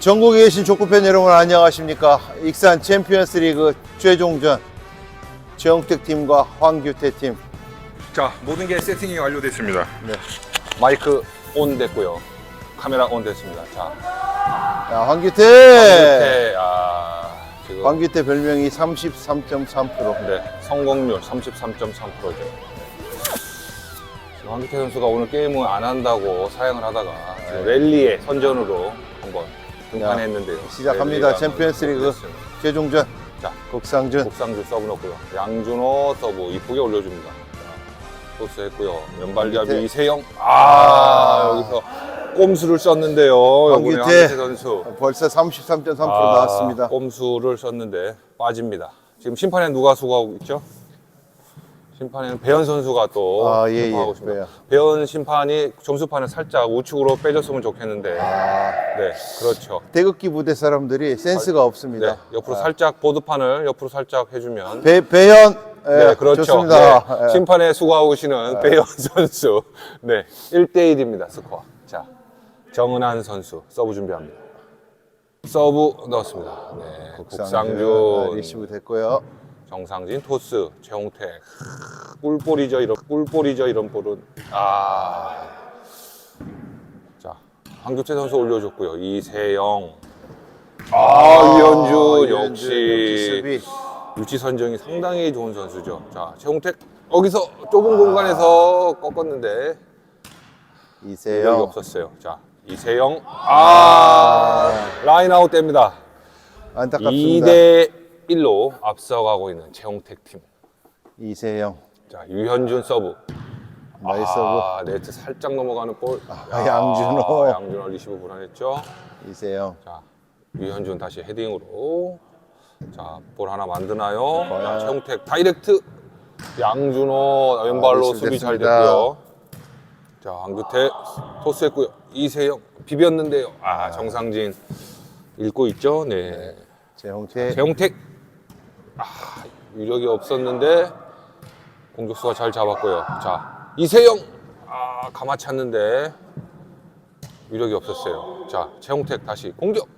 전국에 계신 족구팬 여러분 안녕하십니까? 익산 챔피언스 리그 최종전 최영택 팀과 황규태 팀. 자, 모든 게 세팅이 완료됐습니다. 네. 마이크 온 됐고요. 카메라 온 됐습니다. 자, 자, 황규태! 이렇게 아, 지금 황규태 별명이 33.3%. 네, 성공률 33.3%죠. 황기태 선수가 오늘 게임을 안 한다고 사양을 하다가 지금 랠리에 선전으로 한번 등판했는데요. 시작합니다. 랠리가 챔피언스 리그 됐습니다. 최종전 자, 국상준. 곡상주 서브 넣고요. 양준호 서브 이쁘게 올려줍니다. 자, 토스 했고요. 왼발잡이 황기태. 이세영. 아, 아. 여기서 꼼수를 썼는데요. 이번에 황기태. 황기태 선수. 벌써 33.3% 아, 나왔습니다. 꼼수를 썼는데 빠집니다. 지금 심판에 누가 수고하고 있죠? 심판에는 배현 선수가 또 아, 예, 예. 수고하고 있습니다. 배현. 배현 심판이 점수판을 살짝 우측으로 빼줬으면 좋겠는데, 아, 네, 그렇죠. 태극기 부대 사람들이 센스가 없습니다. 네, 옆으로 아, 살짝 보드판을 옆으로 살짝 해주면 배, 배현. 예, 네, 그렇죠. 좋습니다. 네, 예. 심판에 수고하고 계시는 배현 선수. 네, 1대1입니다, 스코어. 자, 정은한 선수 서브 준비합니다. 서브 넣었습니다. 네, 아, 국상준, 리시브 됐고요. 정상진, 토스, 최홍택. 꿀볼이죠, 이런 꿀볼이죠, 이런 볼은. 아. 자, 한교채 선수 올려줬고요. 이세영. 아, 유현준, 역시. 위치 선정이 상당히 좋은 선수죠. 자, 최홍택 여기서 좁은 공간에서 꺾었는데 이세영. 없었어요. 자, 이세영 아, 라인 아웃 됩니다. 안타깝습니다. 2대 1로 앞서가고 있는 최홍택 팀. 이세영. 자, 유현준 서브. 나이스 서브. 아, 네트 살짝 넘어가는 볼. 아, 양준호. 양준호 리시브 불안했죠. 이세영. 자, 유현준 다시 헤딩으로. 자, 볼 하나 만드나요? 자, 최홍택 다이렉트. 양준호 왼발로 아, 수비 잘 됐습니다. 됐고요. 자, 한규태 토스했고요. 이세영 비볐는데요. 아, 정상진 읽고 있죠? 네. 재홍태. 최홍택. 아, 유력이 없었는데 공격수가 잘 잡았고요. 자, 이세영. 아, 가마찼는데 유력이 없었어요. 자, 최홍택 다시 공격.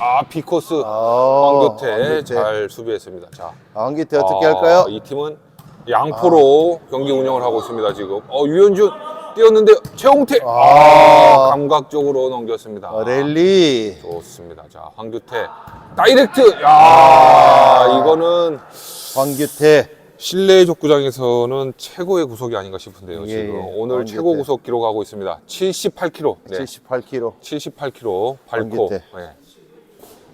아, 비코스 아, 황교태 황교태. 잘 수비했습니다. 자, 아, 황기태 어떻게 아, 할까요? 이 팀은 양포로 경기 운영을 하고 있습니다. 지금 어 유현준 뛰었는데 최홍태 아, 아. 감각적으로 넘겼습니다. 어, 랠리. 좋습니다. 자 황규태 다이렉트 야 이거는 황규태. 실내 족구장에서는 최고의 구속이 아닌가 싶은데요. 예, 지금 예. 오늘 황규태. 최고 구속 기록하고 있습니다. 78kg. 네. 78kg. 78kg 밟고 황규태. 네.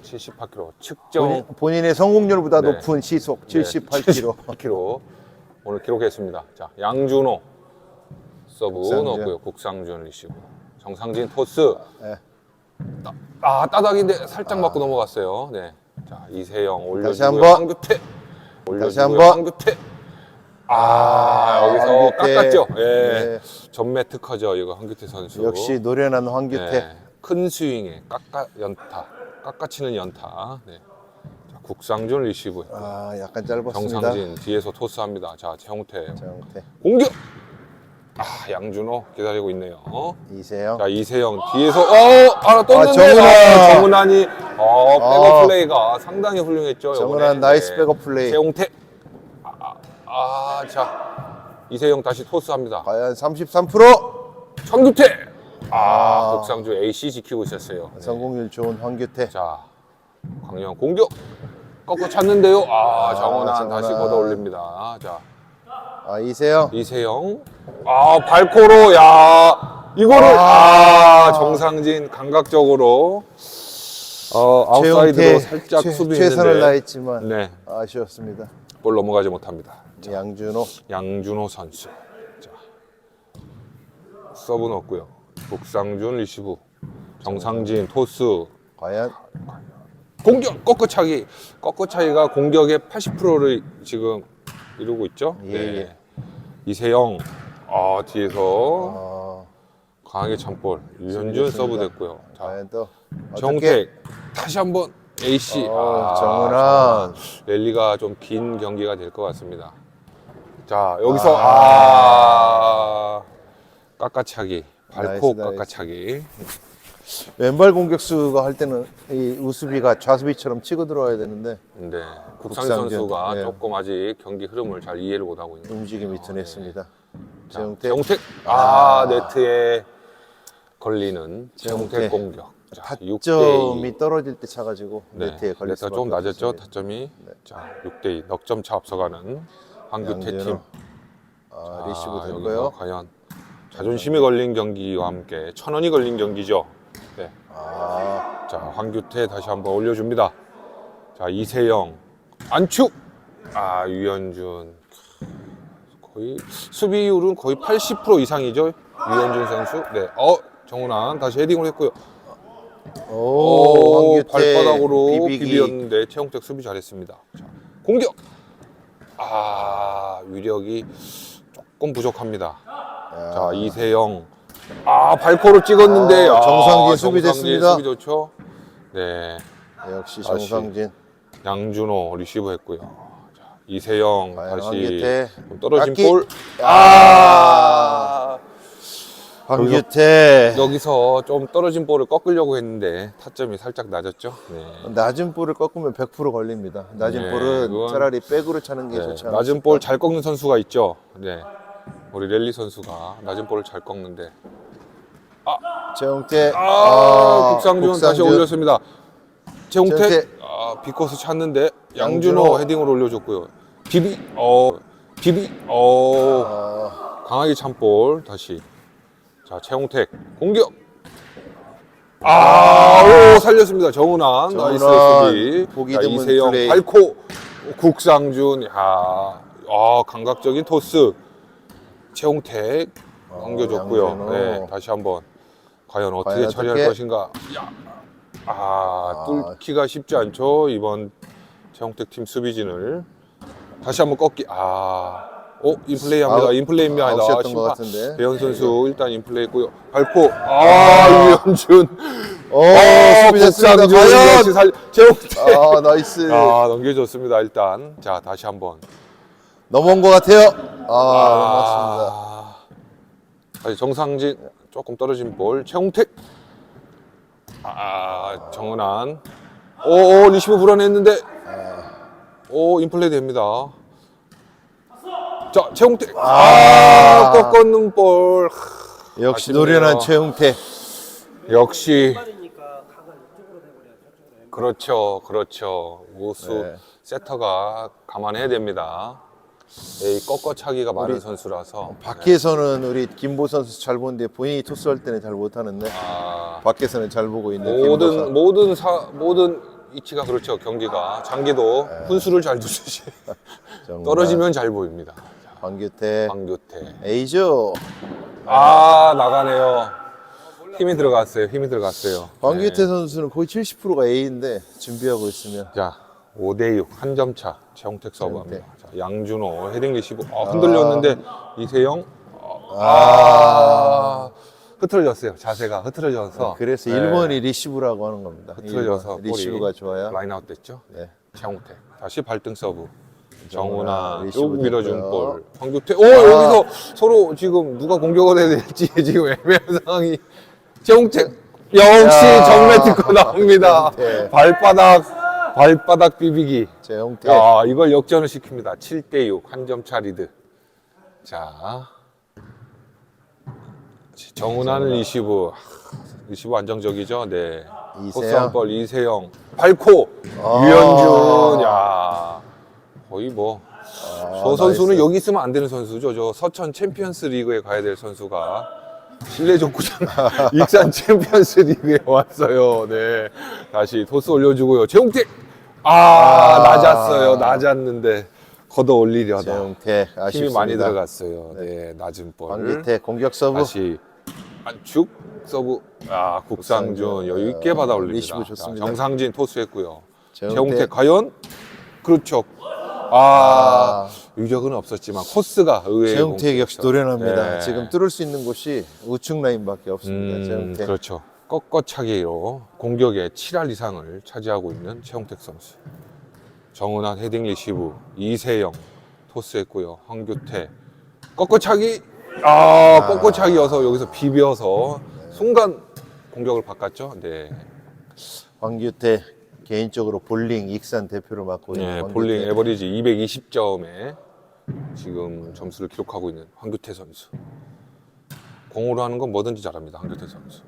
78kg 측정 본인, 본인 의 성공률보다 네. 높은 시속 네, 78kg. 78kg 오늘 기록했습니다. 자, 양준호 서브 국상준. 넣었고요. 국상준 리시브. 정상진 토스. 네. 아, 따닥인데 살짝 맞고 넘어갔어요. 네. 자, 이세영 올려주고요. 다시 한 번. 황규태. 올려주고요. 황규태. 아, 여기서 황규태. 깎았죠. 예. 네. 전매 특허죠. 이거 황규태 선수. 역시 노련한 황규태. 네, 큰 스윙에 깎아 연타, 깎아치는 연타. 네. 자, 국상준 리시브. 아, 약간 짧았습니다. 정상진 뒤에서 토스합니다. 자, 최홍태 재홍태. 공격. 아, 양준호 기다리고 있네요. 어? 이세영. 자, 이세영 뒤에서 어, 하나 떴는데 정은환. 아, 정은환이 어, 백업 아. 플레이가 상당히 훌륭했죠. 정은환 이번에. 나이스 네. 백업 플레이. 최홍태. 아, 아, 아, 자. 이세영 다시 토스합니다. 과연 33%? 청규태. 아, 아. 국상주 AC 지키고 있었어요. 네. 성공률 좋은 황규태. 자, 광영 공격. 꺾어 찼는데요. 아, 정원한. 다시 걷어 올립니다. 자, 아, 이세영. 이세영. 아, 발코로, 야, 이거를, 아. 아, 정상진 감각적으로, 어, 아웃사이드로 살짝 최- 수비했는데, 최선을 다했지만 네, 아쉬웠습니다. 볼 넘어가지 못합니다. 양준호. 양준호 선수. 자, 서브 넣었고요. 국상준 리시브. 정상진 토스. 과연 공격 꺾어차기 꺾어차기가 공격의 80%를 지금 이루고 있죠. 네. 예, 예. 이세영 아 뒤에서 어, 강하게 참볼 유현준. 서브 됐고요. 자 과연 또 어떻게? 정택 다시 한번 AC 어, 아, 정은환. 랠리가 좀 긴 경기가 될 것 같습니다. 자 여기서 아, 깎아차기 발코 나이스, 나이스. 깎아차기 왼발 공격수가 할 때는 이 우수비가 좌수비처럼 치고 들어와야 되는데 네, 국상 국상전, 선수가 네. 조금 아직 경기 흐름을 잘 이해를 못하고 있는. 움직임이 둔했습니다. 자, 재용태 재용택. 아, 네트에 걸리는 재용택. 공격. 자, 6대 2. 타점이 떨어질 때 차가지고 네, 네트에 걸릴 네트가 수밖에 좀 낮았죠. 타점이. 자, 6대 2. 넉점 차 앞서가는 황규태. 팀. 아, 리시브 아, 된 여기서 거요. 과연 자존심이 걸린 경기와 함께 천 원이 걸린 경기죠. 네. 아, 자, 황규태 다시 한번 올려줍니다. 자, 이세영 안축. 아, 유현준. 거의 수비율은 거의 80% 이상이죠. 유현준 선수. 네. 어, 정훈환 다시 헤딩을 했고요. 오, 오, 발바닥으로 비비기. 비비었는데 최홍택 수비 잘했습니다. 자, 공격. 아, 위력이 조금 부족합니다. 야, 자, 이세영. 아, 발코로 찍었는데. 아, 아, 정상진 수비 됐습니다. 수비 좋죠. 네. 역시 다시. 정상진. 양준호 리시브 했고요. 자, 이세영 과연 다시. 좀 떨어진 깎기. 볼. 아, 아! 황규태. 여기서 좀 떨어진 볼을 꺾으려고 했는데 타점이 살짝 낮았죠. 네. 낮은 볼을 꺾으면 100% 걸립니다. 낮은 네, 볼은 그건- 차라리 백으로 차는 게 네, 좋지. 낮은 볼 잘 꺾는 선수가 있죠. 네. 우리 랠리 선수가 낮은 볼을 잘 꺾는데. 재용태. 아, 국상준 다시 올렸습니다. 최홍택. 최홍택. 아, 비코스 찾는데 양준호. 양준호 헤딩으로 올려줬고요. 비비. 어. 비비. 어. 아, 강하게 참볼 다시 자 최홍택 공격 아, 오, 살렸습니다 정은환 나이스 정은환, 수비 보기 자, 드문 이세영 플레이. 밟고 국상준 야, 아, 감각적인 토스 최홍택 넘겨줬고요 어, 양준호. 네, 다시 한번 과연 어떻게 과연 처리할 어떻게? 것인가 야. 아, 아. 뚫기가 쉽지 않죠 이번 최홍택 팀 수비진을 다시 한번 꺾기 아 오, 인플레이 합니다. 아웃- 인플레이입니다. 아웃이었던 것 심판. 같은데. 배현 선수 일단 인플레이 했고요. 밟고 아, 유현준. 오, 어, 수비 됐습니다. 국상준 과연. 역시 살 최홍태. 아, 나이스. 아, 넘겨줬습니다. 일단. 자, 다시 한번. 넘어온 것 같아요. 아, 넘어왔습니다. 아, 다시 정상진 조금 떨어진 볼. 최홍택. 아, 정은환. 오, 오 리시브 불안했는데. 오, 인플레이 됩니다. 자, 최홍택. 아, 꺾었는 볼. 역시 아쉽네요. 노련한 최용태. 역시 그렇죠, 그렇죠. 우수 네. 세터가 감안해야 됩니다. 이 꺾어차기가 많은 선수라서 밖에서는 우리 김보 선수 잘 보는데 본인이 토스할 때는 잘 못하는데 아, 밖에서는 잘 보고 있는 김보 모든 선수. 모든 사 모든 위치가 그렇죠. 경기가 장기도 네. 훈수를 잘 두듯이 정말 떨어지면 잘 보입니다. 황규태 황교태. A죠. 아 나가네요. 힘이 들어갔어요. 힘이 들어갔어요. 황규태 네. 선수는 거의 70%가 A인데 준비하고 있으면 자, 5대6 한 점 차. 최홍택 서브합니다. 자, 양준호 헤딩 리시브 아, 흔들렸는데 이세영 아, 흐트러졌어요. 자세가 흐트러져서 그래서 네, 1번이 리시브라고 하는 겁니다. 흐트러져서 1번. 리시브가 좋아요. 라인아웃 됐죠. 네. 최홍택 다시 발등 서브. 정훈아, 리시브 쭉 밀어준 됐고요. 볼. 황규태. 오 여기서 서로 지금 누가 공격을 해야 될지 지금 애매한 상황이. 최홍택 역시 야. 정면 듣고 나옵니다. 네. 발바닥 발바닥 비비기. 최용태. 야, 이걸 역전을 시킵니다. 7대6 한 점 차 리드. 자. 정훈하는 리시브. 하, 리시브 안정적이죠. 네. 이세영. 코스 한벌 이세영. 밟고 아. 유현준. 야. 거의 뭐. 아, 저 선수는 나이스. 여기 있으면 안 되는 선수죠. 저 서천 챔피언스 리그에 가야 될 선수가 실내 족구장 익산 챔피언스 리그에 왔어요. 네. 다시 토스 올려주고요. 재홍택! 아, 아. 낮았어요. 낮았는데 걷어 올리려다. 최용태 아쉽습니다. 힘이 많이 들어갔어요. 네, 낮은 볼. 황규태 공격 서브. 다시 안축 서브. 아, 국상준 국상준. 여유 있게 받아 올립니다. 리시브 좋습니다. 자, 정상진 토스했고요. 재홍태. 재홍태 과연 그렇죠. 아, 유력은 없었지만 코스가 의외의 최용태 역시 공격이었죠. 노련합니다. 네. 지금 뚫을 수 있는 곳이 우측 라인밖에 없습니다. 음, 최용태. 그렇죠. 꺾어차기로 공격의 7할 이상을 차지하고 있는 최홍택 선수. 정은환 헤딩 리시브, 이세영 토스했고요. 황규태 꺾어차기, 아, 꺾어차기여서 여기서 비벼서 순간 공격을 바꿨죠. 네. 황규태 개인적으로 볼링 익산 대표를 맡고 있는 네. 볼링 에버리지 220점에 지금 점수를 기록하고 있는 황규태 선수. 공으로 하는 건 뭐든지 잘합니다. 황규태 선수.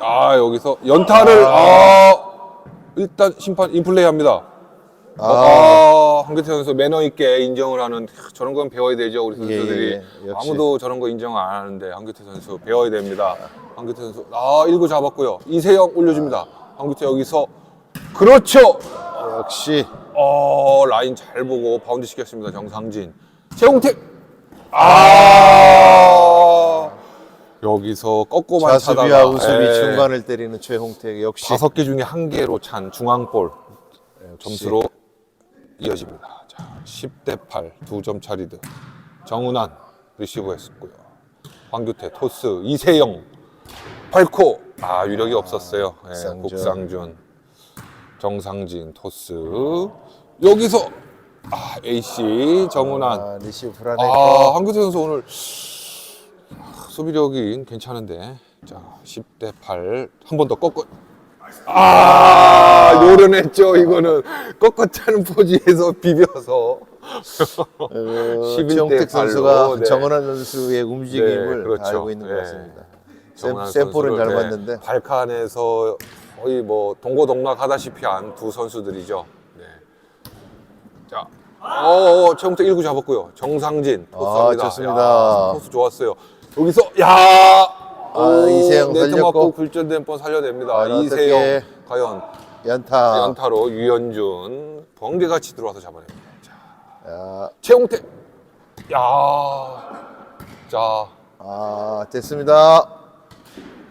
아 여기서 연타를 아, 일단 심판 인플레이 합니다. 아, 아, 황규태 선수 매너 있게 인정을 하는 캬, 저런 건 배워야 되죠 우리 선수들이 예, 예, 역시. 아무도 저런 거 인정 안 하는데 황규태 선수 배워야 됩니다. 황규태 선수 아 1구 잡았고요. 이세영 올려줍니다. 황규태 여기서 그렇죠. 역시. 어 라인 잘 보고 바운드 시켰습니다 정상진. 최홍택! 아! 여기서 꺾고만 차다가 우수비 예, 중간을 때리는 최홍택 역시. 다섯 개 중에 한 개로 찬 중앙볼. 점수로 이어집니다. 자 10대 8 두 점 차리드 정은환 리시브 했었고요. 황규태 토스 이세영. 8코! 아 위력이 없었어요. 예, 국상준. 국상준 정상진 토스 여기서 아 AC 정은환 아, 리시브 불안했고 아 한규태 선수 오늘 수비력이 괜찮은데 자 10대 8 한 번 더 꺾어 아 요련했죠 이거는 꺾어 차는 포지에서 비벼서 어, 11대 최홍택 8로, 선수가 네. 정은환 선수의 움직임을 네, 그렇죠. 알고 있는 것 네. 같습니다. 정은환 샘- 샘플은 잘 선수를, 맞는데 발칸에서 거의 뭐 동고동락하다시피 한 두 선수들이죠. 네. 자, 어, 최홍태 1구 잡았고요. 정상진 아, 토스합니다. 좋습니다. 야, 토스 좋았어요. 여기서 야, 아, 이세영 네트 살렸고. 맞고 굴절된 번 살려냅니다. 아, 이세영 어떡해. 과연 연타. 연타로 유현준 번개같이 들어와서 잡아냅니다. 자, 야, 최홍태, 야, 자. 아 됐습니다.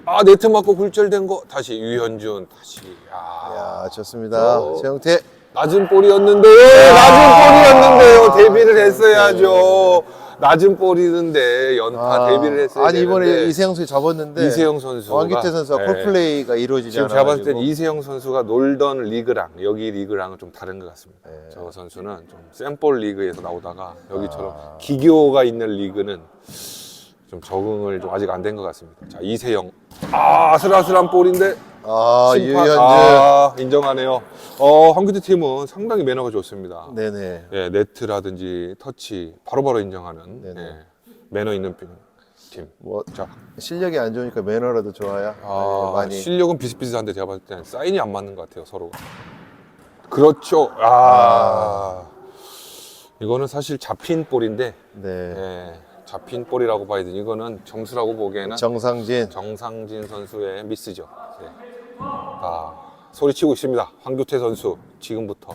아 네트 맞고 굴절된 거 다시 유현준 다시 야, 야 좋습니다. 어. 최홍택 낮은 볼이었는데요 낮은 볼이었는데요 데뷔를 했어야죠 낮은 볼이는데 연타 아, 데뷔를 했어야 아니 이번에 되는데 이세영 선수 잡았는데 이세영 선수가 황기태 선수가 네. 콜플레이가 이루어지지 지금 않아 제가 봤을 땐 이세영 선수가 놀던 리그랑 여기 리그랑은 좀 다른 것 같습니다. 네. 저 선수는 좀 샘볼 리그에서 나오다가 여기처럼 아. 기교가 있는 리그는 좀 적응을 좀 아직 안 된 것 같습니다. 자 이세영 아 아슬아슬한 볼인데 아 심판, 유현준 아, 인정하네요. 어, 황규태 팀은 상당히 매너가 좋습니다. 네네 예, 네트라든지 터치 바로바로 인정하는 네네. 예, 매너 있는 팀. 뭐 자, 실력이 안 좋으니까 매너라도 좋아야 아, 네, 많이 실력은 비슷비슷한데 제가 봤을 때는 사인이 안 맞는 것 같아요, 서로가. 그렇죠. 아, 이거는 사실 잡힌 볼인데, 네 예, 잡힌 볼이라고 봐야 되니 이거는 점수라고 보기에는 정상진 정상진 선수의 미스죠. 네. 아, 소리치고 있습니다. 황규태 선수 지금부터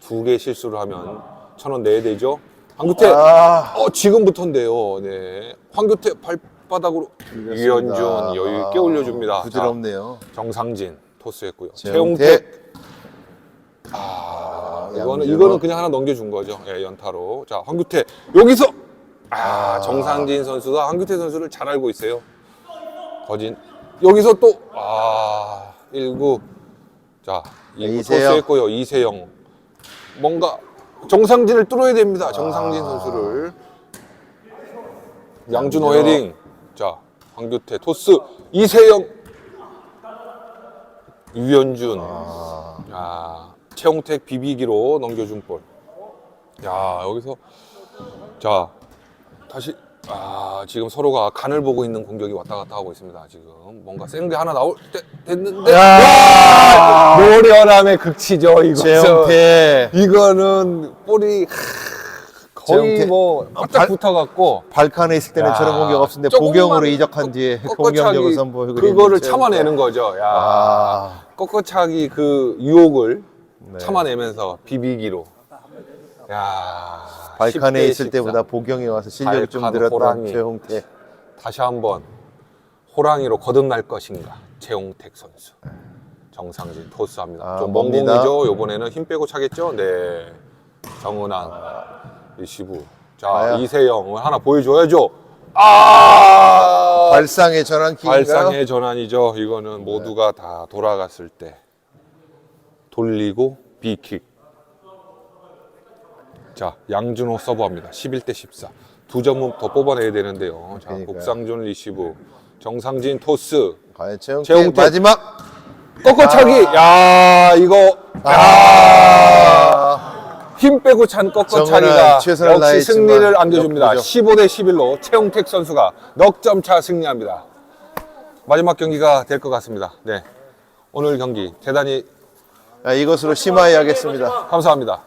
두 개 실수를 하면 천 원 내야 되죠. 황규태, 아 어 지금부터인데요. 네, 황규태 발바닥으로 유현준 여유 있게 아, 올려줍니다. 부드럽네요. 자, 정상진 토스했고요. 최홍택. 최홍택. 아, 이거는. 이거는 그냥 하나 넘겨준 거죠. 예, 연타로. 자, 황규태 여기서 아, 정상진 선수가 황규태 선수를 잘 알고 있어요. 거진 여기서 또 아, 1구. 자, 2구 이세영. 토스했고요. 이세영. 뭔가 정상진을 뚫어야 됩니다. 정상진 아. 선수를. 양준호. 헤딩. 자, 황규태 토스. 이세영. 유현준. 아, 야, 최홍택 비비기로 넘겨준 볼. 야, 여기서 자 다시 아 지금 서로가 간을 보고 있는 공격이 왔다 갔다 하고 있습니다. 지금 뭔가 센 게 하나 나올 때 됐는데 야! 노련함의 극치죠 이거. 최홍택 이거는 볼이 거의. 뭐 바짝 발- 붙어갖고 발칸에 있을 때는 야, 저런 공격 없었는데 조금만 보경으로 이적한 뒤에 꺾- 공격력을 꺾어차기 선보이고 그거를 있는. 참아내는 거죠. 야. 아 꺾어차기 그 유혹을 네. 참아내면서 비비기로. 야. 발칸에 10대 있을 14. 때보다 보경이 와서 실력이 좀 발칸 늘었던 호랑이. 최홍택 다시 한번 호랑이로 거듭날 것인가 최홍택 선수 정상진 토스합니다. 아, 좀 멉니다. 멍공이죠. 이번에는 힘 빼고 차겠죠. 네. 정은환 리시브. 자 과연. 이세영을 하나 보여줘야죠. 아 발상의 전환기인가요? 발상의 전환이죠. 이거는 모두가 다 돌아갔을 때 돌리고 비킥. 자, 양준호 서브합니다. 11대 14. 두 점은 더 뽑아내야 되는데요. 자, 그러니까요. 국상준 리시브. 정상진 토스. 과연 최용택 최용택. 마지막. 꺾어차기. 야, 이거 아, 힘 빼고 찬 꺾어차기가 정은아, 최선을 역시 다했지만 승리를 안겨줍니다. 역부죠. 15대 11로 최용택 선수가 넉 점 차 승리합니다. 마지막 경기가 될 것 같습니다. 네. 오늘 경기 대단히 자, 이것으로 심화해야겠습니다. 감사합니다.